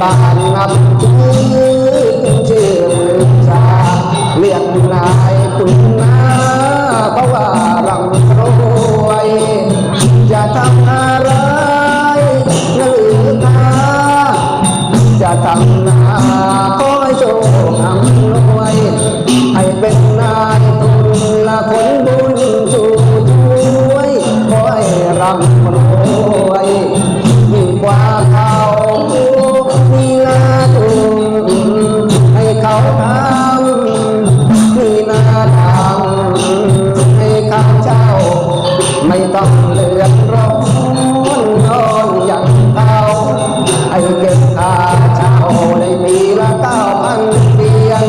บ้านนับถือชื่อชาเรียกนายคุณนาเพราะว่าร่ำรว เจ้า ไม่ต้องเลือดร้อนนอนอย่างเขาไอ้เก็บค่าเช่าในปีละเก้าพันเพียง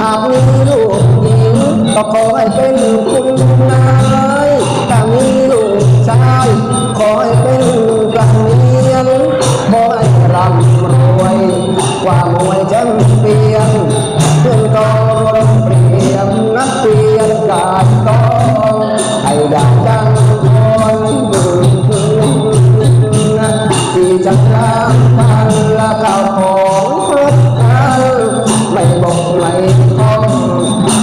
หากมีลูกหญิงก็ขอให้เป็นคุณนายถ้ามีลูกชายขอให้เป็นกระเมียงขอให้ร่ำรวยกว่ามวยแชมเปี้ยน จะทำพันละข่าวของครบครันไม่บอกไม่คอง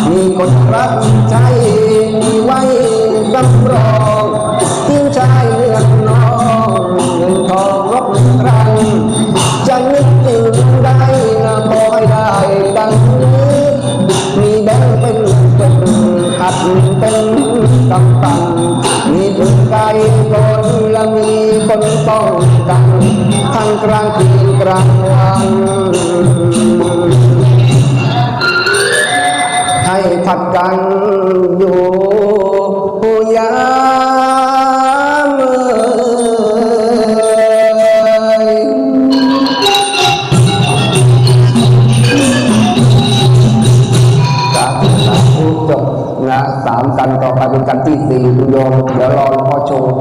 มีคนรับใช้มีไว้สำรองทิ้งชายเลือดน้องเงินทองรบรันจะนึกถึงได้นะขอให้ได้ดังนี้มีแบงค์เป็นเป็นขัดเป็นกำตังมีถึงไกลคนและมีคนป้อง กันทั้งกลางคืนกลางวันให้ผัดกันอยู่ผู้ยามจบนะสามกันต่อไปเป็นกันที่สี่คุณโยมเดี๋ยวรอหลวงพ่อโชว์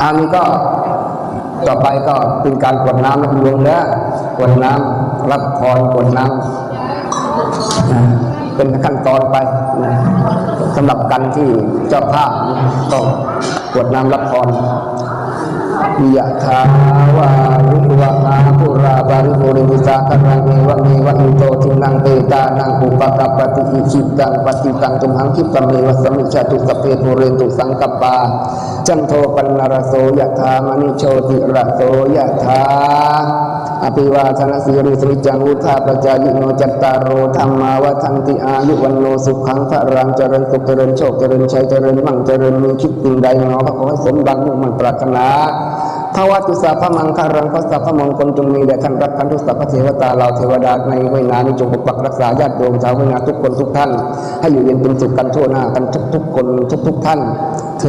อันนี้ก็ ต่อไปก็เป็นการกรวดน้ำนะคุณโยมนะกรวดน้ำรับพรกรวดน้ำเป็นขั้นตอนไปนะสำหรับกันที่เจ้าภาพต้องกรวดน้ำรับพร ยะถาวาริวะอาภุราบาริโภริวิสาคนังเมวะเมวะอิโตทินังเตตานังอุปกัปปติอิจิตังปฏิตังตุมหังคิปเมวะสมิจจตุสพเพโทเรตุสังกปปาจันโทปันนรโสยะถามณิโชติระโสยะถา อภิวาทนาสีริสริจังวุธาปจายิโนจัตตารโอธรรมาวัฒนติอายุวันโนสุขังพระรังเจริญสุขเจริญโชคเจริญชัยเจริญมั่งเจริญมีคิดสิ่งใดหนอพระขอให้สมดังมุ่งมันปรารถนาภาวะตุสาพมังคารังพระสัพพมงคลจงมีแด่ท่านรักท่านทุกสัพพเทวตาเราเทวดาในเวนานี้จงปกปักรักษาญาติโยมชาวเวนาทุกคนทุกท่าน ให้อยู่เย็นเป็นสุขกันทั่วหน้ากันทุกทุกคนทุกทุกท่านเท